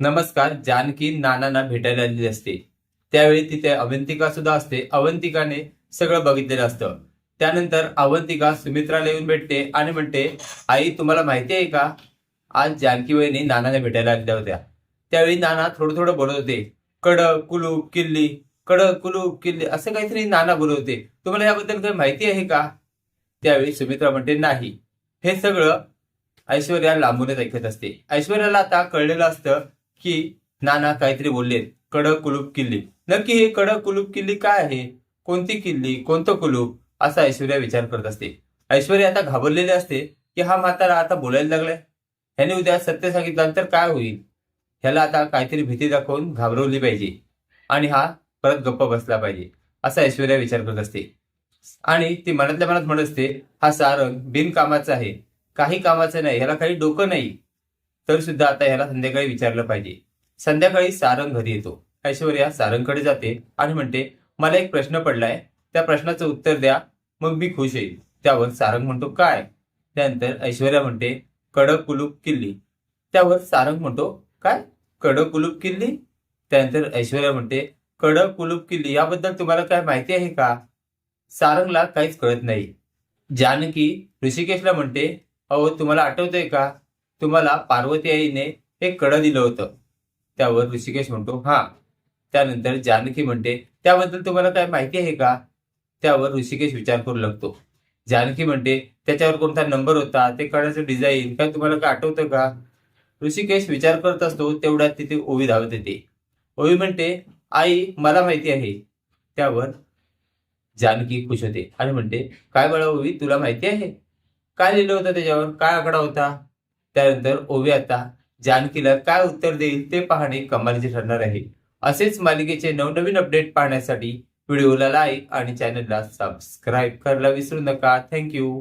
नमस्कार जानकी नानांना भेटायला आलेली असते. त्यावेळी तिथे अवंतिका सुद्धा असते. अवंतिकाने सगळं बघितलेलं असतं. त्यानंतर अवंतिका सुमित्राला येऊन भेटते आणि म्हणते आई तुम्हाला माहिती आहे का? आज जानकी वहिनी नानाने भेटायला आलेल्या होत्या. त्यावेळी नाना थोडं थोडं बोलत होते. कडक कुलूप किल्ली कडक कुलूप किल्ली असं काहीतरी नाना बोलत होते. तुम्हाला याबद्दल काही माहिती आहे का? त्यावेळी सुमित्रा म्हणते नाही. हे सगळं ऐश्वर्या लांबूनच ऐकत असते. ऐश्वर्याला आता कळलेलं असतं की नाना काहीतरी बोललेत कडक कुलूप किल्ली. नक्की हे कडक कुलूप किल्ली काय आहे? कोणती किल्ली? कोणतं कुलूप? असा ऐश्वर्या विचार करत असते. ऐश्वर्या आता घाबरलेली असते की हा म्हातारा आता बोलायला लागलाय. ह्याने उद्या सत्य सांगितल्यानंतर काय होईल? ह्याला आता काहीतरी भीती दाखवून घाबरवली पाहिजे. आणि हा परत गप्प बसला पाहिजे असा ऐश्वर्या विचार करत असते. आणि ती मनातल्या मनात म्हणत असते हा सारंग बिनकामाचा आहे. काही कामाचं नाही ह्याला काही डोकं नाही. तर सुद्धा आता ह्याला संध्याकाळी विचारलं पाहिजे. संध्याकाळी सारंग घरी येतो. ऐश्वर्या सारंगकडे जाते आणि म्हणते मला एक प्रश्न पडलाय. त्या प्रश्नाचं उत्तर द्या मग मी खुश येईल त्यावर सारंग म्हणतो काय? त्यानंतर ऐश्वर्या म्हणते कडक कुलूप किल्ली. त्यावर सारंग म्हणतो काय? कडक कुलूप किल्ली? त्यानंतर ऐश्वर्या म्हणते कडक कुलूप किल्ली याबद्दल तुम्हाला काय माहिती आहे का? सारंगला काहीच कळत नाही. जानकी ऋषिकेशला म्हणते अहो तुम्हाला आठवतंय का? तुम्हाला पार्वती आईने एक कडं दिलं होतं. त्यावर ऋषिकेश म्हणतो हा. त्यानंतर जानकी म्हणते त्याबद्दल तुम्हाला काय माहिती आहे का? त्यावर ऋषिकेश विचार करू लागतो. जानकी म्हणते त्याच्यावर कोणता नंबर होता? ते कडाचं डिझाईन काय तुम्हाला काय आठवतं का? ऋषिकेश विचार करत असतो तेवढ्यात तिथे ओवी धावत येते. ओवी म्हणते आई मला माहिती आहे. त्यावर जानकी खुश होते आणि म्हणते काय बाळा ओवी तुला माहिती आहे? काय लिहिलं होतं त्याच्यावर? काय आकडा होता? त्यानंतर ओवी आता जानकीला काय उत्तर देईल ते पाहणे कमालीचे ठरणार आहे. असेच मालिकेचे नवनवीन अपडेट पाहण्यासाठी व्हिडिओला लाईक आणि चॅनलला सबस्क्राईब करायला विसरू नका. थँक्यू